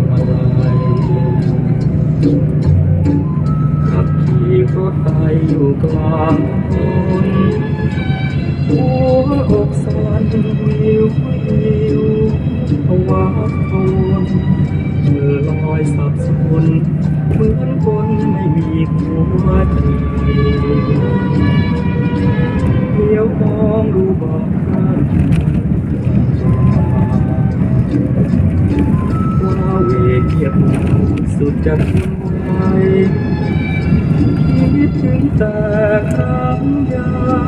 มอะไรขับขี่รถไปอยู่กลางถนนหัวอกสั่นวิววิววาดตูนลอยสับสนเหมือนคนไม่มีหัวใจเดี่ยวมองดูบอก ทียบสุดจะไปคิดถึงแต่คำยา